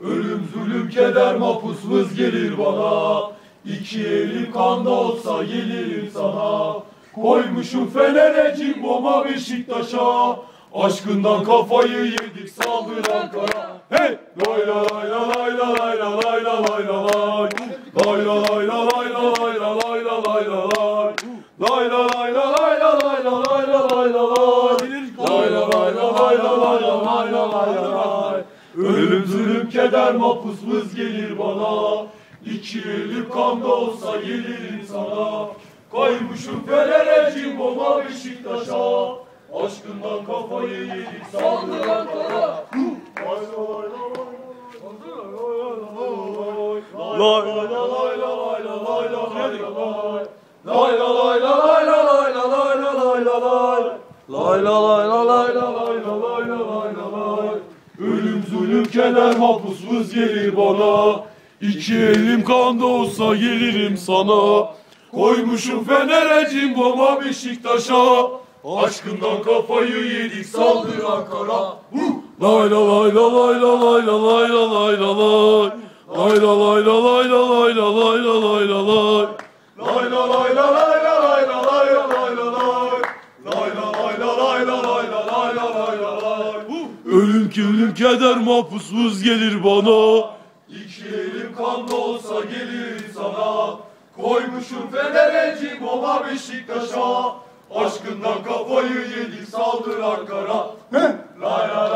Ölüm zulüm keder mapus vız gelir bana İki elim kanda olsa gelirim sana Koymuşum Fener'e Cimbom'a Beşiktaş'a Aşkından kafayı yedik saldır Ankara Hey! Lay la lay la lay la lay la lay la lay la lay Lay la lay la lay la lay la lay la lay la lay Lay la lay la lay lay la lay la lay. Lay la lay la lay la lay la lay la lay la lay. Ölüm zulüm keder mapus vız gelir bana. İki elim kanda olsa gelirim sana. Koymuşum Fener'e cimboma Beşiktaş'a. Aşkından kafayı yedik saldır Ankara. Lay lay la lay la lay la lay la lay la lay. Lay la lay la lay la lay Lay la lay la lay la lay la lay la lay la lay. Ölüm zulüm keder mahpus vız gelir bana. İki elim kanda olsa gelirim sana. Koymuşum Fener'e cimboma Beşiktaş'a. Aşkından kafayı yedik saldır Ankara. Lay la lay la lay la lay la lay la lay la lay. Lay la lay la lay la lay la lay la lay la lay. Lay la lay la lay la lay lay la lay. Ölüm ki ölüm keder mahpus vız gelir bana. İki elim kanda olsa gelir sana. Koymuşum Fener'e cimboma Beşiktaş'a. Aşkından kafayı yedik saldır Ankara. La la la